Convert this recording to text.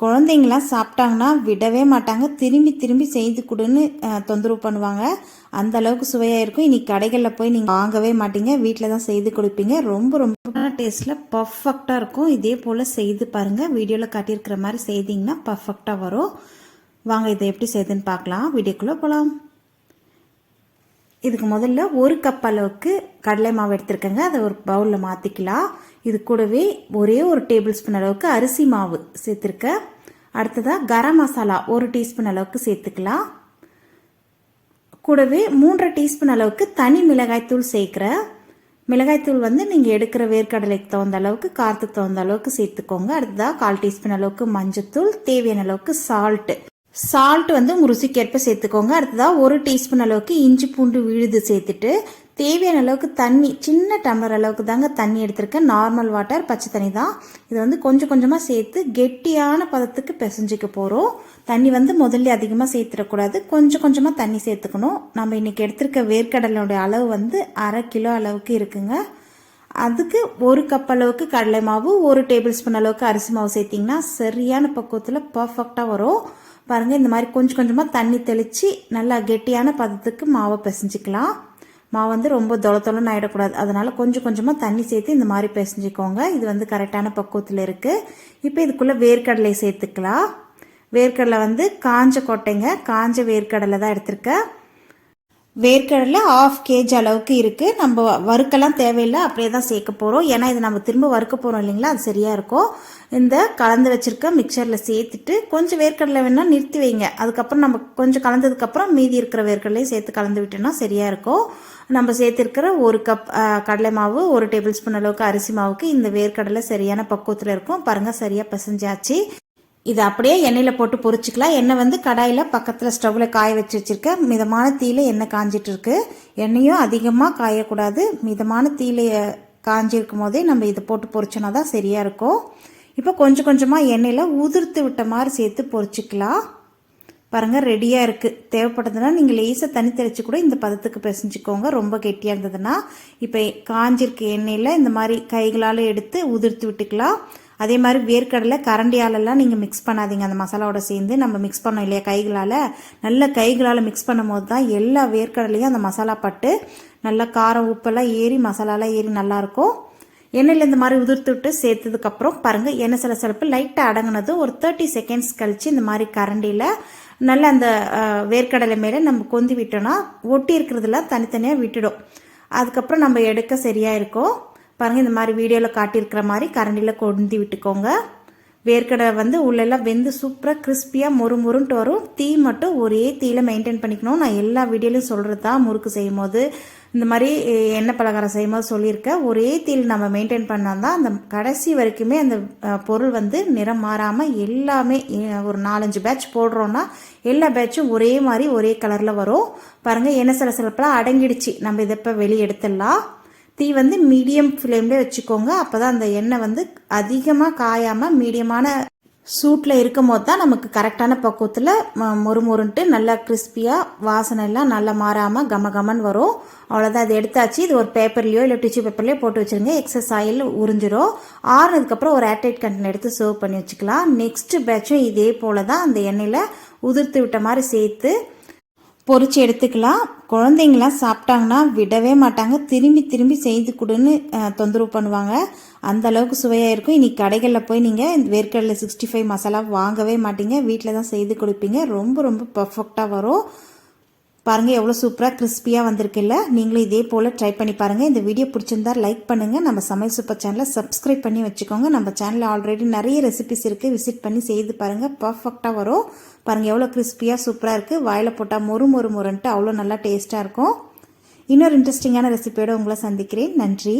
குழந்தைங்களாம் சாப்பிட்டாங்கன்னா விடவே மாட்டாங்க. திரும்பி திரும்பி செய்து கொடுன்னு தொந்தரவு பண்ணுவாங்க. அந்த அளவுக்கு சுவையாக இருக்கும். இன்னைக்கு கடைகளில் போய் நீங்கள் வாங்கவே மாட்டீங்க. வீட்டில் தான் செய்து கொடுப்பீங்க. ரொம்ப ரொம்ப டேஸ்ட்டில் பர்ஃபெக்டாக இருக்கும். இதே போல் செய்து பாருங்கள் வீடியோவில் காட்டியிருக்கிற மாதிரி செய்தீங்கன்னா பர்ஃபெக்டாக வரும். வாங்க இதை எப்படி செய்யுதுன்னு பார்க்கலாம். வீடியோக்குள்ளே போகலாம் இதுக்கு முதல்ல ஒரு கப் அளவுக்கு கடலை மாவு எடுத்துருக்கேங்க. அதை ஒரு பவுலில் மாற்றிக்கலாம் இது கூடவே ஒரே ஒரு டேபிள் ஸ்பூன் அளவுக்கு அரிசி மாவு சேர்த்துருக்கேன். அடுத்ததாக கரம் மசாலா ஒரு டீஸ்பூன் அளவுக்கு சேர்த்துக்கலாம். கூடவே மூன்றரை டீஸ்பூன் அளவுக்கு தனி மிளகாய்த்தூள் சேர்க்குறேன். மிளகாய்த்தூள் வந்து நீங்கள் எடுக்கிற வேர்க்கடலைக்கு தகுந்த அளவுக்கு காரத்துக்கு தகுந்த அளவுக்கு சேர்த்துக்கோங்க. அடுத்ததாக கால் டீஸ்பூன் அளவுக்கு மஞ்சத்தூள் தேவையான அளவுக்கு சால்ட்டு சால்ட் வந்து உங்கள் ருசிக்கேற்ப சேர்த்துக்கோங்க. அடுத்ததாக ஒரு டீஸ்பூன் அளவுக்கு இஞ்சி பூண்டு விழுது சேர்த்துட்டு தேவையான அளவுக்கு தண்ணி சின்ன டம்ளர் அளவுக்கு தாங்க தண்ணி எடுத்திருக்கேன். நார்மல் வாட்டர் பச்சை தண்ணி தான். இது வந்து கொஞ்சம் கொஞ்சமாக சேர்த்து கெட்டியான பதத்துக்கு பிசைஞ்சிக்க போகிறோம் தண்ணி வந்து முதல்ல அதிகமாக சேர்த்துடக்கூடாது. கொஞ்சம் கொஞ்சமாக தண்ணி சேர்த்துக்கணும். நம்ம இன்றைக்கி எடுத்திருக்க வேர்க்கடலோடைய அளவு வந்து அரை கிலோ அளவுக்கு இருக்குங்க. அதுக்கு ஒரு கப் அளவுக்கு கடலை மாவு ஒரு டேபிள் ஸ்பூன் அளவுக்கு அரிசி மாவு சேர்த்திங்கன்னா சரியான பக்குவத்தில் பர்ஃபெக்டாக வரும். பாருங்கள் இந்த மாதிரி கொஞ்சம் கொஞ்சமாக தண்ணி தெளித்து நல்லா கெட்டியான பதத்துக்கு மாவை பிசைஞ்சிக்கலாம். மாவு வந்து ரொம்ப தொலை தொலைன்னு ஆகிடக்கூடாது அதனால் கொஞ்சம் கொஞ்சமாக தண்ணி சேர்த்து இந்த மாதிரி பிசைஞ்சிக்கோங்க. இது வந்து கரெக்டான பக்குவத்தில் இருக்குது இப்போ இதுக்குள்ளே வேர்க்கடலை சேர்த்துக்கலாம். வேர்க்கடலை வந்து காஞ்ச கொட்டைங்க. காஞ்ச வேர்க்கடலை தான் எடுத்திருக்கேன் வேர்க்கடலை ஆஃப் கேஜ் அளவுக்கு இருக்குது நம்ம வறுக்கெல்லாம் தேவையில்லை அப்படியே தான் சேர்க்க போகிறோம் ஏன்னா இது நம்ம திரும்ப வறுக்க போகிறோம் இல்லைங்களா? அது சரியாக இருக்கும். இந்த கலந்து வச்சுருக்க மிக்சரில் சேர்த்துட்டு கொஞ்சம் வேர்க்கடலை வேணால் நிறுத்தி வைங்க. அதுக்கப்புறம் நம்ம கொஞ்சம் கலந்ததுக்கப்புறம் மீதி இருக்கிற வேர்க்கடலையும் சேர்த்து கலந்து விட்டோம்னா சரியாக இருக்கும். நம்ம சேர்த்துருக்கிற ஒரு கப் கடலை மாவு ஒரு டேபிள் ஸ்பூன் அளவுக்கு அரிசி மாவுக்கு இந்த வேர்க்கடலை சரியான பக்குவத்தில் இருக்கும். பாருங்கள் சரியாக பிசைஞ்சாச்சு. இது அப்படியே எண்ணெயில் போட்டு பொரிச்சிக்கலாம். எண்ணெய் வந்து கடாயில் பக்கத்தில் ஸ்டவ்வில் காய வச்சு வச்சுருக்கேன். மிதமான தீயில எண்ணெய் காஞ்சிட்டு இருக்கு. எண்ணெயும் அதிகமாக காயக்கூடாது. மிதமான தீயில காஞ்சிருக்கும் போதே நம்ம இதை போட்டு பொரிச்சோன்னா தான் சரியாக இருக்கும். இப்போ கொஞ்சம் கொஞ்சமாக எண்ணெயில் உதிர்த்து விட்ட மாதிரி சேர்த்து பொரிச்சிக்கலாம். பாருங்கள் ரெடியாக இருக்குது தேவைப்படுதுன்னா நீங்கள் லேசாக தண்ணி தெளித்து கூட இந்த பதத்துக்கு பிசைஞ்சிக்கோங்க. ரொம்ப கெட்டியாக இருந்ததுன்னா இப்போ காஞ்சிருக்க எண்ணெயில் இந்த மாதிரி கைகளால் எடுத்து உதிர்த்து விட்டுக்கலாம். அதே மாதிரி வேர்க்கடலை கரண்டியாலெல்லாம் நீங்கள் மிக்ஸ் பண்ணாதீங்க. அந்த மசாலாவோட சேர்ந்து நம்ம மிக்ஸ் பண்ணோம் இல்லையா கைகளால்? நல்ல கைகளால் மிக்ஸ் பண்ணும்போது தான் எல்லா வேர்க்கடலையும் அந்த மசாலா பட்டு நல்லா காரம் உப்பெல்லாம் ஏறி மசாலாலாம் ஏறி நல்லாயிருக்கும். எண்ணெயில் இந்த மாதிரி உதிர்த்து விட்டு சேர்த்ததுக்கப்புறம் பாருங்கள் எண்ணெய் சில சிலப்பு லைட்டாக அடங்கினது ஒரு தேர்ட்டி செகண்ட்ஸ் கழித்து இந்த மாதிரி கரண்டியில் நல்லா அந்த வேர்க்கடலை மேலே நம்ம கொந்தி விட்டோம்னா ஒட்டி இருக்கிறதுலாம் தனித்தனியாக விட்டுடும். அதுக்கப்புறம் நம்ம எடுக்க சரியாக இருக்கும் பாருங்கள் இந்த மாதிரி வீடியோவில் காட்டியிருக்கிற மாதிரி கரண்டியில் கொந்தி விட்டுக்கோங்க. வேர்க்கடலை வந்து உள்ளெல்லாம் வெந்து சூப்பராக கிறிஸ்பியாக மொறு மொறுன்ட்டு வரும். தீ மட்டும் ஒரே தீயில் மெயின்டைன் பண்ணிக்கணும். நான் எல்லா வீடியோலையும் சொல்கிறது தான் முறுக்கு செய்யும் போது இந்த மாதிரி எண்ணெய் பலகாரம் செய்யும் போது சொல்லியிருக்கேன். ஒரே தீயில் நம்ம மெயின்டைன் பண்ணால் தான் அந்த கடைசி வரைக்குமே அந்த பொருள் வந்து நிறம் மாறாமல் எல்லாமே ஒரு நாலஞ்சு பேட்ச் போடுறோன்னா எல்லா பேட்சும் ஒரே மாதிரி ஒரே கலரில் வரும். பாருங்கள் எண்ணெய் சில சிலப்பெல்லாம் அடங்கிடுச்சு. நம்ம இதை இப்போ வெளியே எடுத்துடலாம். தீ வந்து மீடியம் ஃப்ளேம்லேயே வச்சுக்கோங்க. அப்போ தான் அந்த எண்ணெய் வந்து அதிகமாக காயாமல் மீடியமான சூட்டில் இருக்கும் போது தான் நமக்கு கரெக்டான பக்குவத்தில் மொறு மொறுன்ட்டு நல்லா கிறிஸ்பியாக வாசனை எல்லாம் நல்லா மாறாமல் கம கமன்னு வரும். அவ்வளோதான் அது எடுத்தாச்சு. இது ஒரு பேப்பர்லேயோ இல்லை டிஷ்யூ பேப்பர்லேயோ போட்டு வச்சுருங்க. எக்ஸஸ் ஆயில் உறிஞ்சிரும். ஆறுனதுக்கப்புறம் ஒரு ஏர்டைட் கண்டெய்னர் எடுத்து சர்வ் பண்ணி வச்சுக்கலாம். நெக்ஸ்ட் பேட்சும் இதே போல் தான் அந்த எண்ணெயில் உதிர்த்து விட்ட மாதிரி சேர்த்து பொறிச்சு எடுத்துக்கலாம். குழந்தைங்களாம் சாப்பிட்டாங்கன்னா விடவே மாட்டாங்க. திரும்பி திரும்பி செய்து கொடுன்னு தொந்தரவு பண்ணுவாங்க. அந்த அளவுக்கு சுவையாக இருக்கும். இன்னைக்கு கடைகளில் போய் நீங்கள் இந்த வேர்க்கடலை சிக்ஸ்டி ஃபைவ் மசாலா வாங்கவே மாட்டீங்க. வீட்டில் தான் செய்து கொடுப்பீங்க. ரொம்ப ரொம்ப பர்ஃபெக்டாக வரும். பாருங்கள் எவ்வளோ சூப்பராக கிறிஸ்பியாக வந்திருக்குல்ல? நீங்களும் இதே போல் ட்ரை பண்ணி பாருங்கள் இந்த வீடியோ பிடிச்சிருந்தா லைக் பண்ணுங்கள் நம்ம சமையல் சூப்பர் சேனலை சப்ஸ்கிரைப் பண்ணி வச்சுக்கோங்க. நம்ம சேனலில் ஆல்ரெடி நிறைய ரெசிபிஸ் இருக்குது விசிட் பண்ணி செய்து பாருங்கள் பர்ஃபெக்டாக வரும். பாருங்கள் எவ்வளோ கிறிஸ்பியாக சூப்பராக இருக்குது வாயில் போட்டால் மொறு மொறு மொறுன்ட்டு அவ்வளோ நல்லா டேஸ்ட்டாக இருக்கும். இன்னொரு இன்ட்ரெஸ்டிங்கான ரெசிபியோடு உங்களை சந்திக்கிறேன். நன்றி.